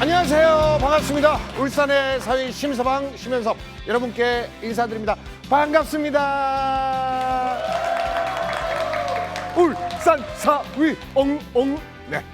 안녕하세요. 반갑습니다. 울산의 사위 심서방 심현섭 여러분께 인사드립니다. 반갑습니다. 울산 사위 엉엉 네.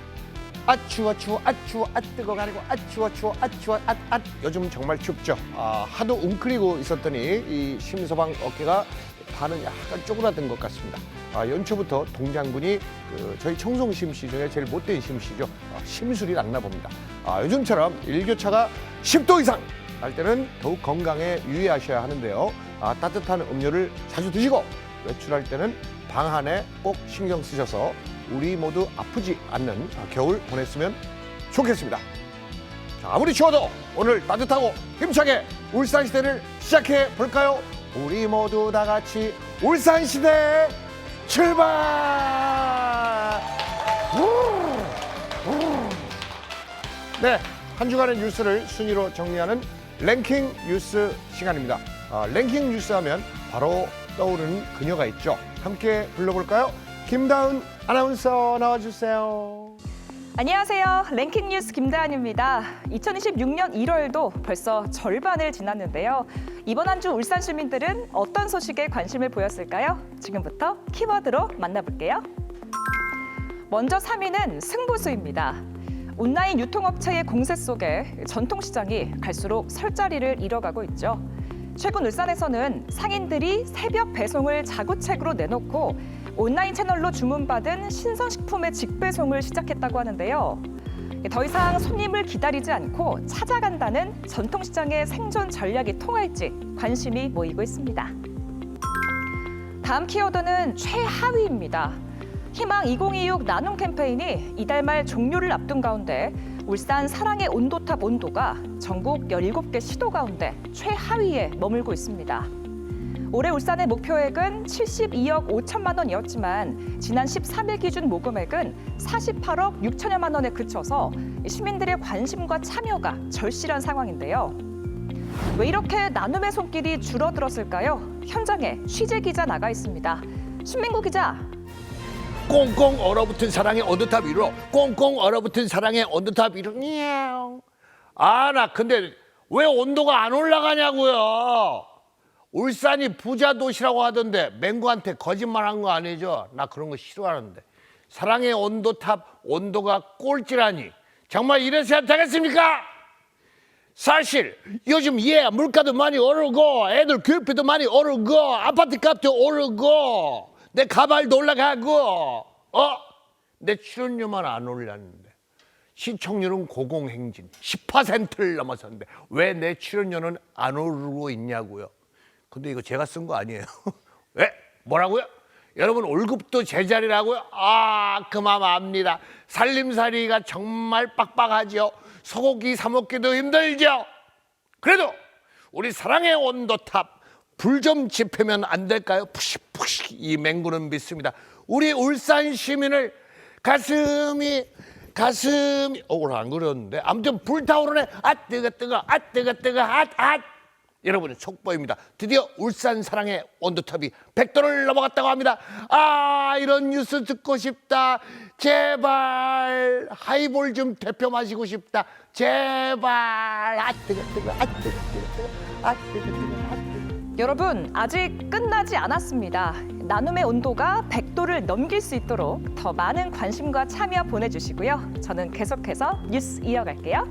아 추워 추워 아 추워 아 뜨거 가리고 아 추워 추워 아 추워 아 아 요즘 정말 춥죠. 아 하도 웅크리고 있었더니 이 심서방 어깨가 반은 약간 쪼그라든 것 같습니다. 아 연초부터 동장군이 그 저희 청송 심씨 중에 제일 못된 심씨죠. 아, 심술이 났나 봅니다. 아 요즘처럼 일교차가 10도 이상 날 때는 더욱 건강에 유의하셔야 하는데요. 아 따뜻한 음료를 자주 드시고 외출할 때는 방 안에 꼭 신경 쓰셔서 우리 모두 아프지 않는 겨울 보냈으면 좋겠습니다. 자, 아무리 추워도 오늘 따뜻하고 힘차게 울산 시대를 시작해 볼까요? 우리 모두 다 같이 울산 시대 출발! 네, 한 주간의 뉴스를 순위로 정리하는 랭킹 뉴스 시간입니다. 아, 랭킹 뉴스 하면 바로 떠오르는 그녀가 있죠. 함께 불러볼까요? 김다은 아나운서 나와주세요. 안녕하세요. 랭킹 뉴스 김다한입니다. 2026년 1월도 벌써 절반을 지났는데요. 이번 한 주 울산 시민들은 어떤 소식에 관심을 보였을까요? 지금부터 키워드로 만나볼게요. 먼저 3위는 승부수입니다. 온라인 유통업체의 공세 속에 전통시장이 갈수록 설 자리를 잃어가고 있죠. 최근 울산에서는 상인들이 새벽 배송을 자구책으로 내놓고 온라인 채널로 주문받은 신선식품의 직배송을 시작했다고 하는데요. 더 이상 손님을 기다리지 않고 찾아간다는 전통시장의 생존 전략이 통할지 관심이 모이고 있습니다. 다음 키워드는 최하위입니다. 희망 2026 나눔 캠페인이 이달 말 종료를 앞둔 가운데 울산 사랑의 온도탑 온도가 전국 17개 시도 가운데 최하위에 머물고 있습니다. 올해 울산의 목표액은 72억 5천만 원이었지만 지난 13일 기준 모금액은 48억 6천여만 원에 그쳐서 시민들의 관심과 참여가 절실한 상황인데요. 왜 이렇게 나눔의 손길이 줄어들었을까요? 현장에 취재 기자 나가 있습니다. 신민구 기자. 꽁꽁 얼어붙은 사랑의 온도탑 위로 꽁꽁 얼어붙은 사랑의 온도탑 위로 냐옹 아나 근데 왜 온도가 안 올라가냐고요 울산이 부자 도시라고 하던데 맹구한테 거짓말한 거 아니죠? 나 그런 거 싫어하는데. 사랑의 온도탑 온도가 꼴찌라니. 정말 이래서야 되겠습니까? 사실 요즘 예 물가도 많이 오르고 애들 교육비도 많이 오르고 아파트 값도 오르고 내 가발도 올라가고 어? 내 출연료만 안 올랐는데. 시청률은 고공행진 10%를 넘어섰는데 왜 내 출연료는 안 오르고 있냐고요 근데 이거 제가 쓴 거 아니에요 왜? 뭐라고요? 여러분 월급도 제자리라고요? 아 그만 압니다 살림살이가 정말 빡빡하죠 소고기 사 먹기도 힘들죠 그래도 우리 사랑의 온도탑 불 좀 지피면 안 될까요? 푸시푸시 이 맹구는 믿습니다. 우리 울산 시민을 가슴이 가슴이 어, 오늘 안 그렸는데 아무튼 불타오르네 아 뜨거 뜨거 아 뜨거 뜨거 핫핫 여러분의 촉보입니다. 드디어 울산 사랑의 온도탑이 100도를 넘어갔다고 합니다. 아 이런 뉴스 듣고 싶다. 제발 하이볼 좀 대표 마시고 싶다. 제발 아 뜨거 뜨거 아 뜨거 뜨거 아 뜨거 뜨거 아 여러분, 아직 끝나지 않았습니다. 나눔의 온도가 100도를 넘길 수 있도록 더 많은 관심과 참여 보내주시고요. 저는 계속해서 뉴스 이어갈게요.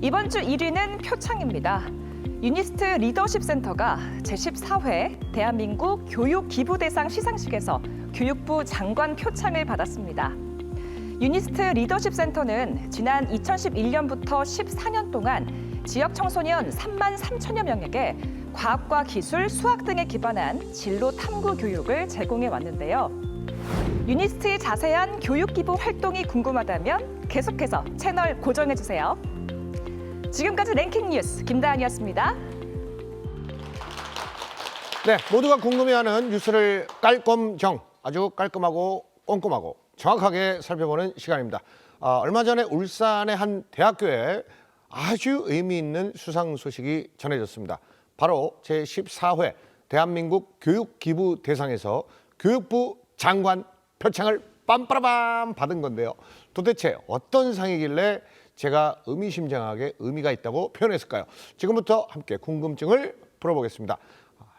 이번 주 1위는 표창입니다. 유니스트 리더십 센터가 제14회 대한민국 교육 기부 대상 시상식에서 교육부 장관 표창을 받았습니다. 유니스트 리더십 센터는 지난 2011년부터 14년 동안 지역 청소년 3만 3천여 명에게 과학과 기술, 수학 등에 기반한 진로 탐구 교육을 제공해 왔는데요. 유니스트의 자세한 교육 기부 활동이 궁금하다면 계속해서 채널 고정해 주세요. 지금까지 랭킹 뉴스 김다한이었습니다. 네, 모두가 궁금해하는 뉴스를 깔끔정 아주 깔끔하고 꼼꼼하고 정확하게 살펴보는 시간입니다. 아, 얼마 전에 울산의 한 대학교에 아주 의미 있는 수상 소식이 전해졌습니다. 바로 제14회 대한민국 교육기부 대상에서 교육부 장관 표창을 빰빠라밤 받은 건데요. 도대체 어떤 상이길래 제가 의미심장하게 의미가 있다고 표현했을까요? 지금부터 함께 궁금증을 풀어보겠습니다.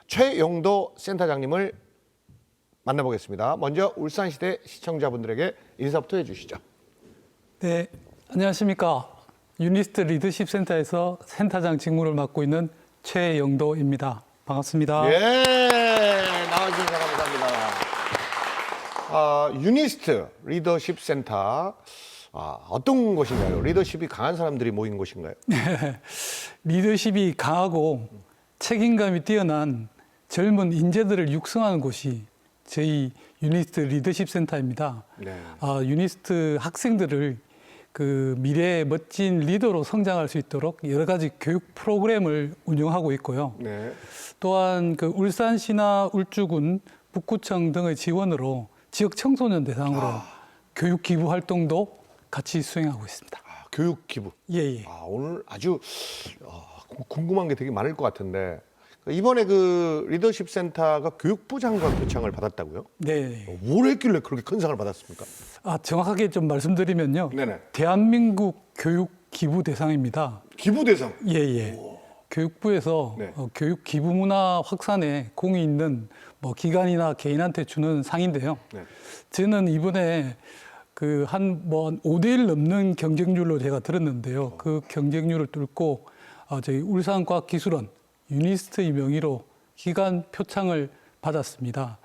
최영도 센터장님을 만나보겠습니다. 먼저 울산시대 시청자분들에게 인사부터 해주시죠. 네, 안녕하십니까. 유니스트 리더십 센터에서 센터장 직무를 맡고 있는 최영도입니다. 반갑습니다. 예, 나와주셔서 감사합니다. 아, 유니스트 리더십 센터 아, 어떤 곳인가요? 리더십이 강한 사람들이 모인 곳인가요? 리더십이 강하고 책임감이 뛰어난 젊은 인재들을 육성하는 곳이 저희 유니스트 리더십 센터입니다. 네. 아, 유니스트 학생들을 그 미래의 멋진 리더로 성장할 수 있도록 여러 가지 교육 프로그램을 운영하고 있고요. 네. 또한 그 울산시나 울주군 북구청 등의 지원으로 지역 청소년 대상으로 교육 기부 활동도 같이 수행하고 있습니다. 아, 교육 기부. 예, 예. 아, 오늘 아주 어, 구- 궁금한 게 되게 많을 것 같은데 이번에 그 리더십 센터가 교육부 장관 표창을 받았다고요? 네. 뭘 했길래 그렇게 큰 상을 받았습니까? 아, 정확하게 좀 말씀드리면요. 네네. 대한민국 교육 기부 대상입니다. 기부 대상. 예, 예. 교육부에서 네. 어, 교육 기부 문화 확산에 공이 있는 뭐 기관이나 개인한테 주는 상인데요. 네. 저는 이번에 그 한뭐 5대1 넘는 경쟁률로 제가 들었는데요. 그 경쟁률을 뚫고 어, 저희 울산과학기술원 유니스트의 명의로 기관 표창을 받았습니다.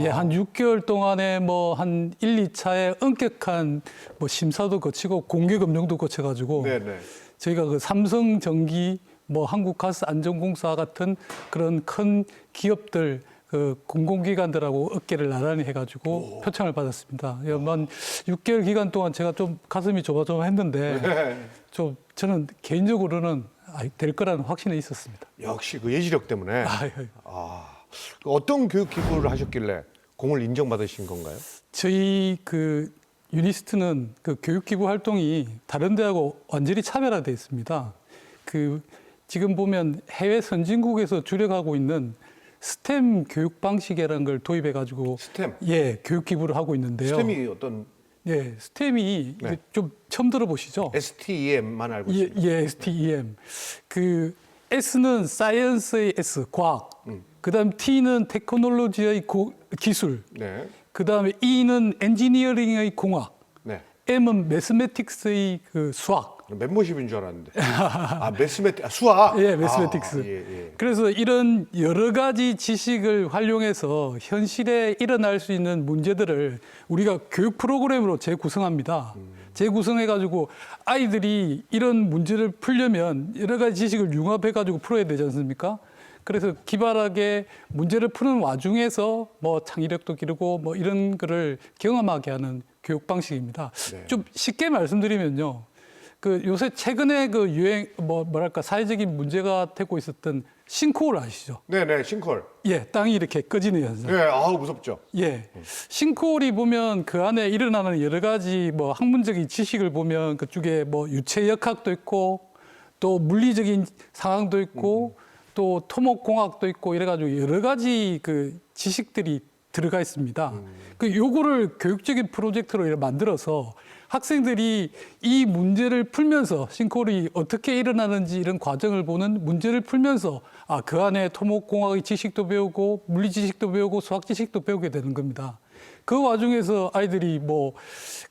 예, 한 6개월 동안에 뭐 한 1, 2차에 엄격한 뭐 심사도 거치고 공개 검증도 거쳐 가지고 네네. 저희가 그 삼성전기, 뭐 한국가스 안전공사 같은 그런 큰 기업들 그 공공기관들하고 어깨를 나란히 해가지고 표창을 받았습니다. 예, 한 6개월 기간 동안 제가 좀 가슴이 조마조마했는데 네. 좀 저는 개인적으로는 아, 될 거라는 확신이 있었습니다. 역시 그 예지력 때문에 아유, 아, 그 어떤 교육 기부를 하셨길래 공을 인정받으신 건가요? 저희 그 유니스트는 그 교육 기부 활동이 다른 데하고 완전히 차별화되어 있습니다. 그 지금 보면 해외 선진국에서 주력하고 있는 스템 교육 방식이라는 걸 도입해 가지고 스템. 예, 교육 기부를 하고 있는데요. 스템이 어떤 예, 스템이 네. 좀 처음 들어보시죠? STEM만 알고 예, 있습니다. 예, STEM. 그 S는 사이언스의 S, 과학. 음. 그다음 T는 테크놀로지의 고- 기술. 네. 그다음에 E는 엔지니어링의 공학. 네. M은 매스매틱스의 그 수학. 멤버십인 줄 알았는데. 아, 매스매틱, 아, 수학. 예, 매스매틱스. 아, 예, 예. 그래서 이런 여러 가지 지식을 활용해서 현실에 일어날 수 있는 문제들을 우리가 교육 프로그램으로 재구성합니다. 재구성해가지고 아이들이 이런 문제를 풀려면 여러 가지 지식을 융합해가지고 풀어야 되지 않습니까? 그래서 기발하게 문제를 푸는 와중에서 뭐 창의력도 기르고 뭐 이런 거를 경험하게 하는 교육 방식입니다. 네. 좀 쉽게 말씀드리면요. 그 요새 최근에 그 유행 뭐 뭐랄까 사회적인 문제가 되고 있었던 싱크홀 아시죠? 네네, 싱콜. 예, 땅이 이렇게 꺼지는 현상. 네, 아우, 무섭죠. 예. 싱크홀이 보면 그 안에 일어나는 여러 가지 뭐 학문적인 지식을 보면 그쪽에 뭐 유체 역학도 있고 또 물리적인 상황도 있고 또 토목공학도 있고 이래가지고 여러 가지 그 지식들이 들어가 있습니다. 그 요거를 교육적인 프로젝트로 만들어서 학생들이 이 문제를 풀면서 싱크홀이 어떻게 일어나는지 이런 과정을 보는 문제를 풀면서 아, 그 안에 토목공학의 지식도 배우고 물리 지식도 배우고 수학 지식도 배우게 되는 겁니다. 그 와중에서 아이들이 뭐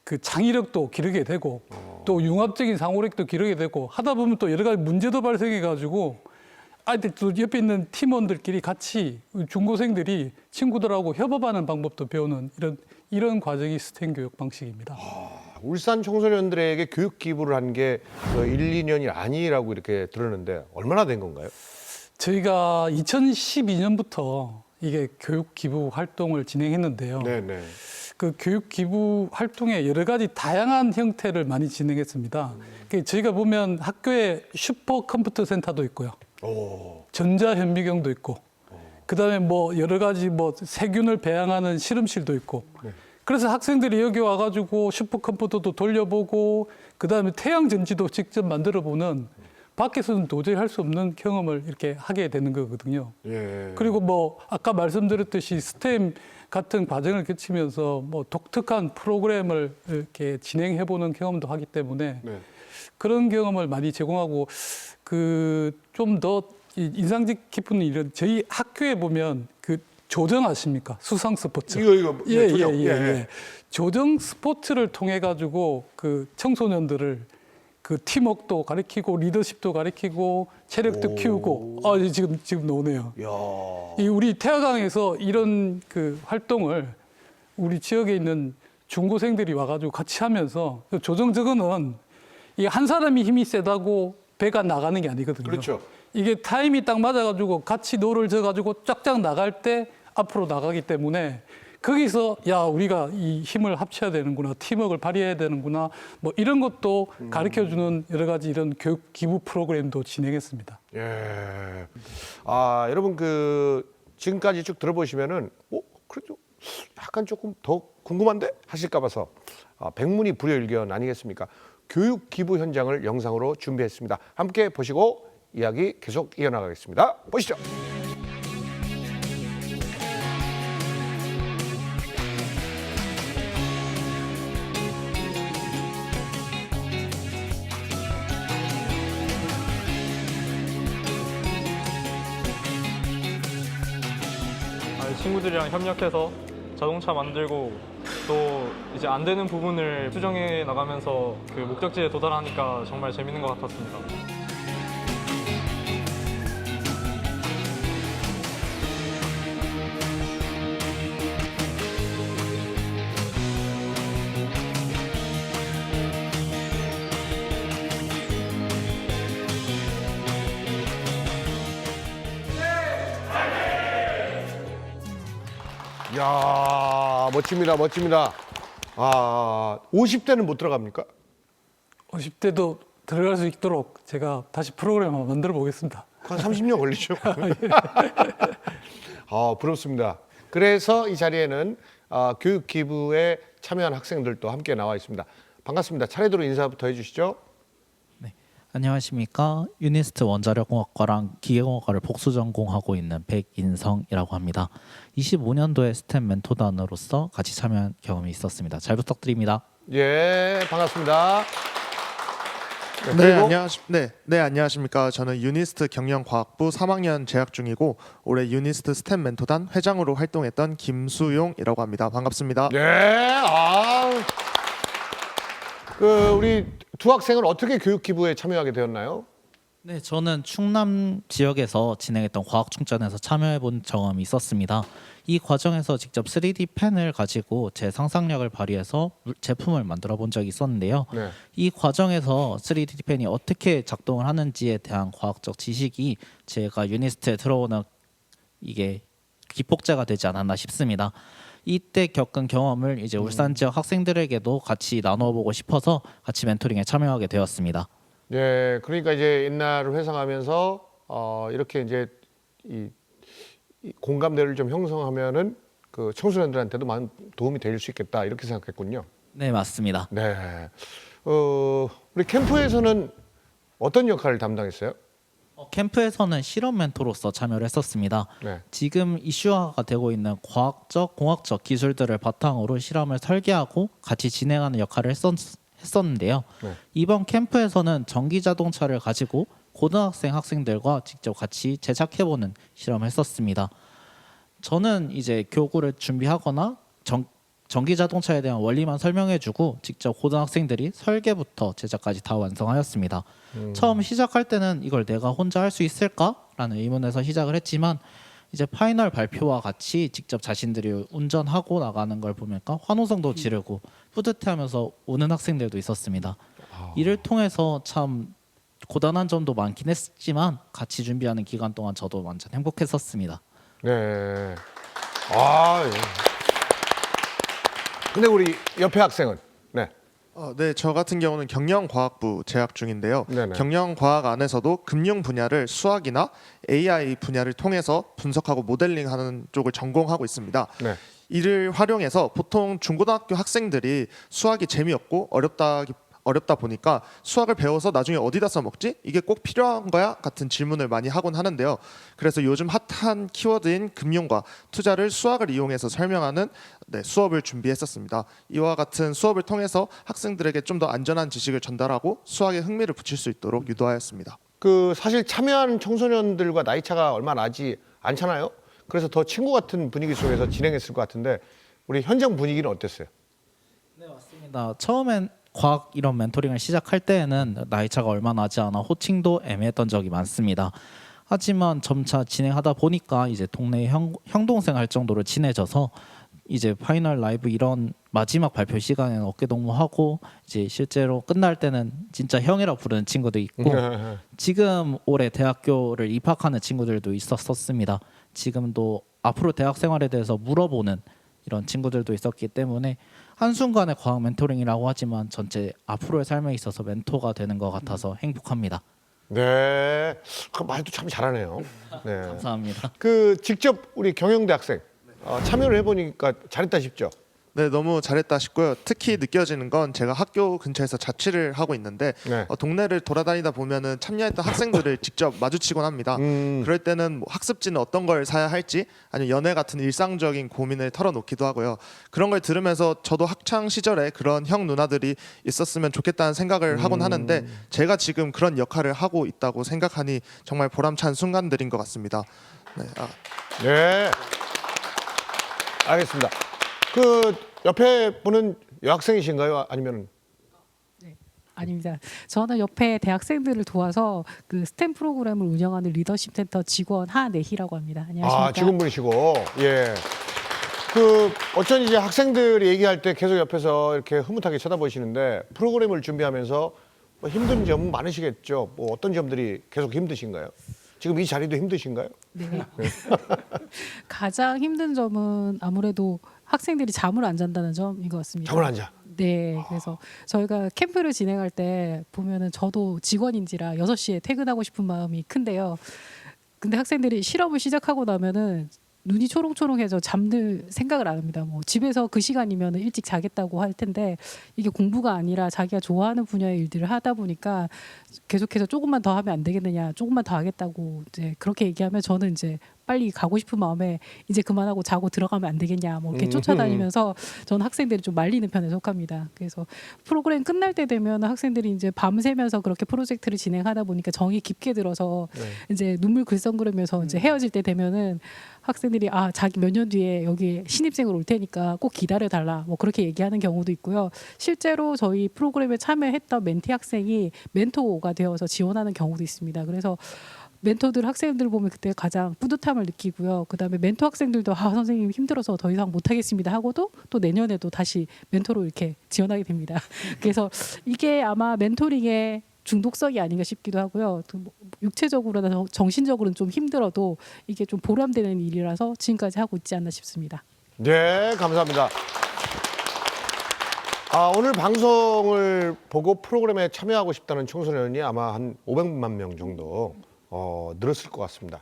그 창의력도 기르게 되고 또 융합적인 상호력도 기르게 되고 하다 보면 또 여러 가지 문제도 발생해 가지고 아이들 또 옆에 있는 팀원들끼리 같이 중고생들이 친구들하고 협업하는 방법도 배우는 이런 이런 과정이 스템 교육 방식입니다. 울산 청소년들에게 교육 기부를 한 게 1, 2년이 아니라고 이렇게 들었는데 얼마나 된 건가요? 저희가 2012년부터 이게 교육 기부 활동을 진행했는데요. 네네. 그 교육 기부 활동에 여러 가지 다양한 형태를 많이 진행했습니다. 그 저희가 보면 학교에 슈퍼 컴퓨터 센터도 있고요. 오. 전자 현미경도 있고 그 다음에 뭐 여러 가지 뭐 세균을 배양하는 실험실도 있고 그래서 학생들이 여기 와가지고 슈퍼컴퓨터도 돌려보고 그다음에 태양 전지도 직접 만들어 보는 밖에서는 도저히 할 수 없는 경험을 이렇게 하게 되는 거거든요. 예. 그리고 뭐 아까 말씀드렸듯이 스템 같은 과정을 거치면서 뭐 독특한 프로그램을 이렇게 진행해 보는 경험도 하기 때문에 네. 그런 경험을 많이 제공하고 그 좀 더 인상 깊은 일은 저희 학교에 보면 그 조정 아십니까? 수상 스포츠. 이거 이거 예, 예, 조정. 예, 예. 조정 스포츠를 통해 가지고 그 청소년들을 그 팀워크도 가르치고 리더십도 가르치고 체력도 오. 키우고 아 예, 지금 지금 나오네요. 야. 이 우리 태화강에서 이런 그 활동을 우리 지역에 있는 중고생들이 와가지고 같이 하면서 그 조정 저거는 이 한 사람이 힘이 세다고 배가 나가는 게 아니거든요. 그렇죠. 이게 타임이 딱 맞아가지고 같이 노를 져가지고 쫙쫙 나갈 때 앞으로 나가기 때문에 거기서 야 우리가 이 힘을 합쳐야 되는구나 팀워크를 발휘해야 되는구나 뭐 이런 것도 가르쳐 주는 여러 가지 이런 교육 기부 프로그램도 진행했습니다. 예. 아, 여러분 그 지금까지 쭉 들어보시면은 어, 그래도 약간 조금 더 궁금한데 하실까 봐서 아, 백문이 불여일견 아니겠습니까? 교육 기부 현장을 영상으로 준비했습니다. 함께 보시고 이야기 계속 이어나가겠습니다. 보시죠. 아, 친구들이랑 협력해서 자동차 만들고 또 이제 안 되는 부분을 수정해 나가면서 그 목적지에 도달하니까 정말 재밌는 것 같았습니다. 야, 멋집니다. 멋집니다. 아, 50대는 못 들어갑니까? 50대도 들어갈 수 있도록 제가 다시 프로그램 한번 만들어 보겠습니다. 한 30년 걸리죠. 아, 부럽습니다. 그래서 이 자리에는 아, 교육 기부에 참여한 학생들도 함께 나와 있습니다. 반갑습니다. 차례대로 인사부터 해주시죠. 안녕하십니까 유니스트 원자력공학과랑 기계공학과를 복수 전공하고 있는 백인성이라고 합니다. 25년도에 스템 멘토단으로서 같이 참여한 경험이 있었습니다. 잘 부탁드립니다. 예, 반갑습니다. 네, 네, 그리고 안녕하십, 네, 네, 안녕하십니까. 저는 유니스트 경영과학부 3학년 재학 중이고 올해 유니스트 스템 멘토단 회장으로 활동했던 김수용이라고 합니다. 반갑습니다. 네, 아, 그 우리 두 학생은 어떻게 교육 기부에 참여하게 되었나요? 네, 저는 충남 지역에서 진행했던 과학 충전에서 참여해 본 경험이 있었습니다. 이 과정에서 직접 3D 펜을 가지고 제 상상력을 발휘해서 물- 제품을 만들어 본 적이 있었는데요. 네. 이 과정에서 3D 펜이 어떻게 작동을 하는지에 대한 과학적 지식이 제가 유니스트에 들어오는 이게 기폭제가 되지 않았나 싶습니다. 이때 겪은 경험을 이제 울산 지역 학생들에게도 같이 나눠 보고 싶어서 같이 멘토링에 참여하게 되었습니다. 예, 그러니까 이제 옛날을 회상하면서 어, 이렇게 이제 이, 이 공감대를 좀 형성하면은 그 청소년들한테도 많은 도움이 될 수 있겠다 이렇게 생각했군요. 네, 맞습니다. 네. 어, 우리 캠프에서는 어떤 역할을 담당했어요? 어, 캠프에서는 실험 멘토로서 참여를 했었습니다. 네. 지금 이슈화가 되고 있는 과학적, 공학적 기술들을 바탕으로 실험을 설계하고 같이 진행하는 역할을 했었, 했었는데요. 네. 이번 캠프에서는 전기 자동차를 가지고 고등학생 학생들과 직접 같이 제작해보는 실험을 했었습니다. 저는 이제 교구를 준비하거나 전, 전기 자동차에 대한 원리만 설명해주고 직접 고등학생들이 설계부터 제작까지 다 완성하였습니다. 처음 시작할 때는 이걸 내가 혼자 할 수 있을까라는 의문에서 시작을 했지만 이제 파이널 발표와 같이 직접 자신들이 운전하고 나가는 걸 보니까 환호성도 지르고 뿌듯해하면서 우는 학생들도 있었습니다. 이를 통해서 참 고단한 점도 많긴 했지만 같이 준비하는 기간 동안 저도 완전 행복했었습니다. 네. 아, 예. 근데 우리 옆에 학생은 네. 어, 네, 저 같은 경우는 경영과학부 재학 중인데요. 네네. 경영과학 안에서도 금융 분야를 수학이나 AI 분야를 통해서 분석하고 모델링하는 쪽을 전공하고 있습니다. 네. 이를 활용해서 보통 중고등학교 학생들이 수학이 재미없고 어렵다 어렵다 보니까 수학을 배워서 나중에 어디다 써먹지? 이게 꼭 필요한 거야? 같은 질문을 많이 하곤 하는데요. 그래서 요즘 핫한 키워드인 금융과 투자를 수학을 이용해서 설명하는 네, 수업을 준비했었습니다. 이와 같은 수업을 통해서 학생들에게 좀 더 안전한 지식을 전달하고 수학에 흥미를 붙일 수 있도록 유도하였습니다. 그 사실 참여하는 청소년들과 나이 차가 얼마 나지 않잖아요. 그래서 더 친구 같은 분위기 속에서 진행했을 것 같은데 우리 현장 분위기는 어땠어요? 네 맞습니다. 처음엔 과학 이런 멘토링을 시작할 때에는 나이 차가 얼마 나지 않아 호칭도 애매했던 적이 많습니다. 하지만 점차 진행하다 보니까 이제 동네 형, 형 동생 할 정도로 친해져서 이제 파이널 라이브 이런 마지막 발표 시간에는 어깨 동무하고 이제 실제로 끝날 때는 진짜 형이라 부르는 친구도 있고 지금 올해 대학교를 입학하는 친구들도 있었었습니다. 지금도 앞으로 대학 생활에 대해서 물어보는 이런 친구들도 있었기 때문에 한순간의 과학 멘토링이라고 하지만 전체 앞으로의 삶에 있어서 멘토가 되는 것 같아서 행복합니다. 네, 그 말도 참 잘하네요. 네. 감사합니다. 그 직접 우리 경영대 학생 어, 참여를 해보니까 잘했다 싶죠. 네, 너무 잘했다 싶고요. 특히 느껴지는 건 제가 학교 근처에서 자취를 하고 있는데 네. 어, 동네를 돌아다니다 보면은 참여했던 학생들을 직접 마주치곤 합니다. 음. 그럴 때는 뭐 학습지는 어떤 걸 사야 할지 아니면 연애 같은 일상적인 고민을 털어놓기도 하고요. 그런 걸 들으면서 저도 학창 시절에 그런 형 누나들이 있었으면 좋겠다는 생각을 하곤 하는데 제가 지금 그런 역할을 하고 있다고 생각하니 정말 보람찬 순간들인 것 같습니다. 네, 아, 네. 알겠습니다. 그 옆에 분은 여학생이신가요? 아니면 아닙니다. 저는 옆에 대학생들을 도와서 그 스템 프로그램을 운영하는 리더십 센터 직원 하내희라고 합니다. 안녕하십니까? 아 직원분이시고 예. 그 어쩐 이제 학생들이 얘기할 때 계속 옆에서 이렇게 흐뭇하게 쳐다보시는데 프로그램을 준비하면서 뭐 힘든 점은 많으시겠죠. 뭐 어떤 점들이 계속 힘드신가요? 지금 이 자리도 힘드신가요? 네. 가장 힘든 점은 아무래도 학생들이 잠을 안 잔다는 점인 것 같습니다. 잠을 안 자. 네, 그래서 저희가 캠프를 진행할 때 보면은 저도 직원인지라 6시에 퇴근하고 싶은 마음이 큰데요. 근데 학생들이 실험을 시작하고 나면은 눈이 초롱초롱해져 잠들 생각을 안 합니다. 뭐 집에서 그 시간이면 일찍 자겠다고 할 텐데 이게 공부가 아니라 자기가 좋아하는 분야의 일들을 하다 보니까 계속해서 조금만 더 하면 안 되겠느냐, 조금만 더 하겠다고 이제 그렇게 얘기하면 저는 이제 빨리 가고 싶은 마음에 이제 그만하고 자고 들어가면 안 되겠냐, 뭐 이렇게 음. 쫓아다니면서 저는 학생들이 좀 말리는 편에 속합니다. 그래서 프로그램 끝날 때 되면 학생들이 이제 밤새면서 그렇게 프로젝트를 진행하다 보니까 정이 깊게 들어서 네. 이제 눈물 글썽거리면서 이제 헤어질 때 되면은 학생들이 아 자기 몇 년 뒤에 여기 신입생으로 올 테니까 꼭 기다려 달라 뭐 그렇게 얘기하는 경우도 있고요. 실제로 저희 프로그램에 참여했던 멘티 학생이 멘토가 되어서 지원하는 경우도 있습니다. 그래서 멘토들 학생들 보면 그때 가장 뿌듯함을 느끼고요. 그다음에 멘토 학생들도 아 선생님 힘들어서 더 이상 못 하겠습니다 하고도 또 내년에도 다시 멘토로 이렇게 지원하게 됩니다. 그래서 이게 아마 멘토링의 중독성이 아닌가 싶기도 하고요. 또뭐 육체적으로나 정- 정신적으로는 좀 힘들어도 이게 좀 보람되는 일이라서 지금까지 하고 있지 않나 싶습니다. 네, 감사합니다. 아, 오늘 방송을 보고 프로그램에 참여하고 싶다는 청소년이 아마 한 500만 명 정도 어, 늘었을 것 같습니다.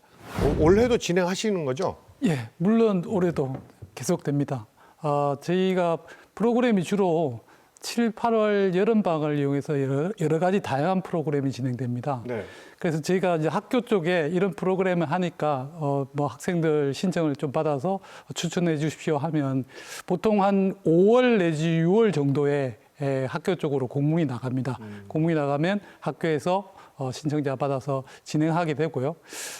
오- 올해도 진행하시는 거죠? 예, 물론 올해도 계속됩니다. 아, 저희가 프로그램이 주로 7, 8월 여름방학을 이용해서 여러, 여러 가지 다양한 프로그램이 진행됩니다. 네. 그래서 저희가 이제 학교 쪽에 이런 프로그램을 하니까 어, 뭐 학생들 신청을 좀 받아서 추천해 주십시오 하면 보통 한 5월 내지 6월 정도에 에, 학교 쪽으로 공문이 나갑니다. 공문이 나가면 학교에서 어, 신청자 받아서 진행하게 되고요.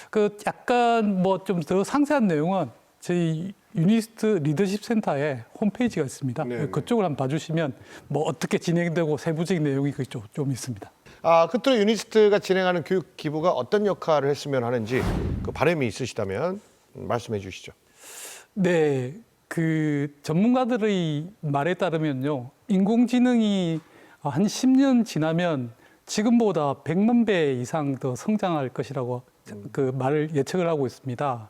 그 약간 뭐 좀 더 상세한 내용은 저희 유니스트 리더십 센터에 홈페이지가 있습니다. 네, 네. 그쪽을 한번 봐주시면 뭐 어떻게 진행되고 세부적인 내용이 그 좀, 좀 있습니다. 아, 끝으로 유니스트가 진행하는 교육 기부가 어떤 역할을 했으면 하는지 그 바람이 있으시다면 말씀해 주시죠. 네, 그 전문가들의 말에 따르면요, 인공지능이 한 10년 지나면 지금보다 100만 배 이상 더 성장할 것이라고 그 말을 예측을 하고 있습니다.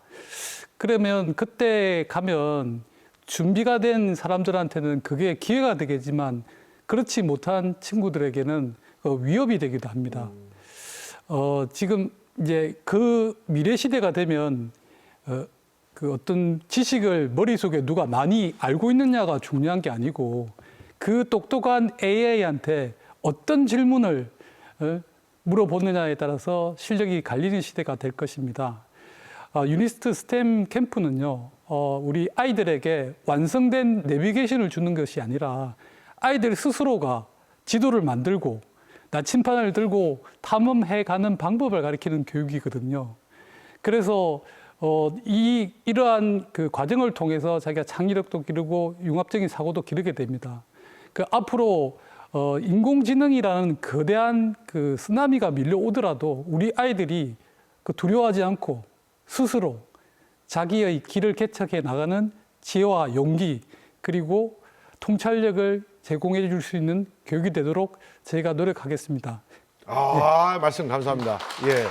그러면 그때 가면 준비가 된 사람들한테는 그게 기회가 되겠지만 그렇지 못한 친구들에게는 어, 위협이 되기도 합니다. 어, 지금 이제 그 미래 시대가 되면 어, 그 어떤 지식을 머릿속에 누가 많이 알고 있느냐가 중요한 게 아니고 그 똑똑한 AI한테 어떤 질문을 어, 물어보느냐에 따라서 실력이 갈리는 시대가 될 것입니다. 아, 유니스트 스템 캠프는요, 어, 우리 아이들에게 완성된 내비게이션을 주는 것이 아니라 아이들 스스로가 지도를 만들고 나침판을 들고 탐험해 가는 방법을 가리키는 교육이거든요. 그래서 어, 이 이러한 그 과정을 통해서 자기가 창의력도 기르고 융합적인 사고도 기르게 됩니다. 그 앞으로 어, 인공지능이라는 거대한 그 쓰나미가 밀려오더라도 우리 아이들이 그 두려워하지 않고 스스로 자기의 길을 개척해 나가는 지혜와 용기 그리고 통찰력을 제공해 줄 수 있는 교육이 되도록 저희가 노력하겠습니다. 아, 말씀 감사합니다. 예.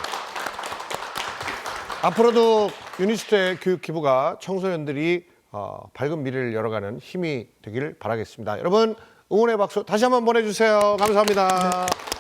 앞으로도 유니스트의 교육 기부가 청소년들이 어, 밝은 미래를 열어가는 힘이 되기를 바라겠습니다. 여러분 응원의 박수 다시 한번 보내주세요. 감사합니다.